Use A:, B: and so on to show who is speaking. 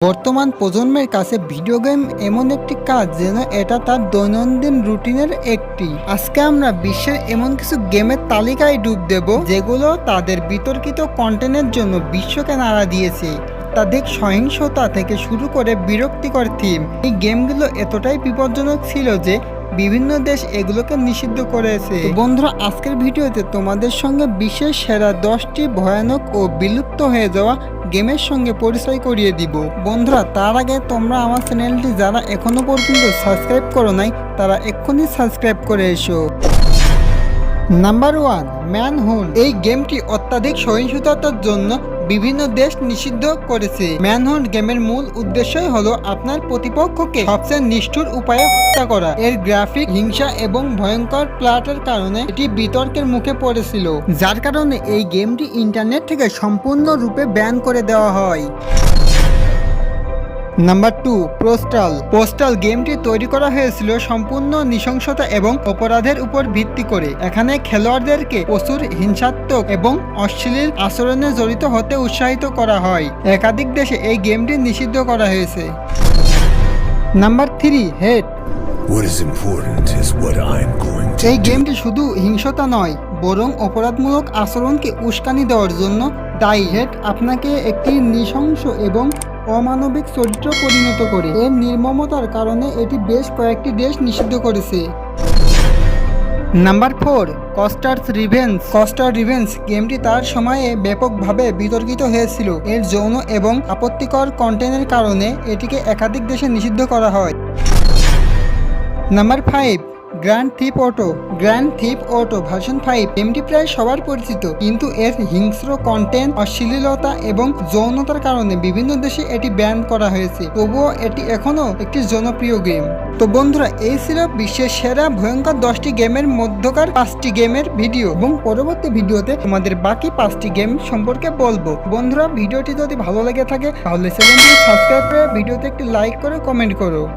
A: বর্তমান প্রজন্মের কাছে ভিডিও গেম এমন একটি কাজ যেন এটা তার দৈনন্দিন রুটিনের একটি। আজকে আমরা বিশ্বের এমন কিছু গেমের তালিকায় ডুব দেব, যেগুলো তাদের বিতর্কিত কন্টেন্টের জন্য বিশ্বকে নাড়া দিয়েছে। তাদের সহিংসতা থেকে শুরু করে বিরক্তিকর থিম। এই গেমগুলো এতটাই বিপজ্জনক ছিল যে বিভিন্ন দেশ এগুলোকে নিষিদ্ধ করেছে। বন্ধুরা, আজকের ভিডিওতে তোমাদের সঙ্গে বিশ্বের সেরা দশটি ভয়ানক ও বিলুপ্ত হয়ে যাওয়া গেমের সঙ্গে পরিচয় করিয়ে দিব। বন্ধুরা, তার আগে তোমরা আমার চ্যানেলটি যারা এখনও পর্যন্ত সাবস্ক্রাইব করো নাই, তারা এক্ষুনি সাবস্ক্রাইব করে এসো। নাম্বার ওয়ান ম্যানহোল এই গেমটি অত্যাধিক সহিংসতার জন্য বিভিন্ন দেশ নিষিদ্ধ করেছে। ম্যানহোল গেমের মূল উদ্দেশ্যই হলো আপনার প্রতিপক্ষকে সবচেয়ে নিষ্ঠুর উপায়ে হত্যা করা। এর গ্রাফিক হিংসা এবং ভয়ঙ্কর প্লাটের কারণে এটি বিতর্কের মুখে পড়েছিল। যার কারণে এই গেমটি ইন্টারনেট থেকে সম্পূর্ণরূপে ব্যান করে দেওয়া হয়। নাম্বার টু পোস্টাল পোস্টাল গেমটি তৈরি করা হয়েছিল সম্পূর্ণ নৃশংসতা এবং অপরাধের উপর ভিত্তি করে। এখানে খেলোয়াড়দেরকে প্রচুর হিংসাত্মক এবং অশ্লীল আচরণে জড়িত হতে উৎসাহিত করা হয়। একাধিক দেশে এই গেমটি নিষিদ্ধ করা হয়েছে। নাম্বার থ্রি হেড এই গেমটি শুধু হিংসতা নয় বরং অপরাধমূলক আচরণকে উস্কানি দেওয়ার জন্য দায়ী। হেড আপনাকে একটি নৃশংস এবং অমানবিক চরিত্র পরিণত করে। এর নির্মমতার কারণে এটি বেশ কয়েকটি দেশ নিষিদ্ধ করেছে। Number four, Custer's Revenge Custer Revenge গেমটি তার সময়ে ব্যাপকভাবে বিতর্কিত হয়েছিল। এর যৌন এবং আপত্তিকর কন্টেন্টের কারণে এটিকে একাধিক দেশে নিষিদ্ধ করা হয়। Number five grand theft auto grand theft auto version five গেমটি প্রায় সবার পরিচিত, কিন্তু এর হিংস্র কন্টেন্ট অশ্লীলতা এবং যৌনতার কারণে বিভিন্ন দেশে এটি ব্যান করা হয়েছে, তবুও এটি এখনও একটি জনপ্রিয় গেম তো বন্ধুরা, এই ছিল বিশ্বের সেরা ভয়ঙ্কর দশটি গেমের মধ্যকার পাঁচটি গেমের ভিডিও এবং পরবর্তী ভিডিওতে তোমাদের বাকি পাঁচটি গেম সম্পর্কে বলব। বন্ধুরা ভিডিওটি যদি ভালো লেগে থাকে, তাহলে চ্যানেলটি সাবস্ক্রাইব করে ভিডিওতে একটি লাইক করে কমেন্ট করো।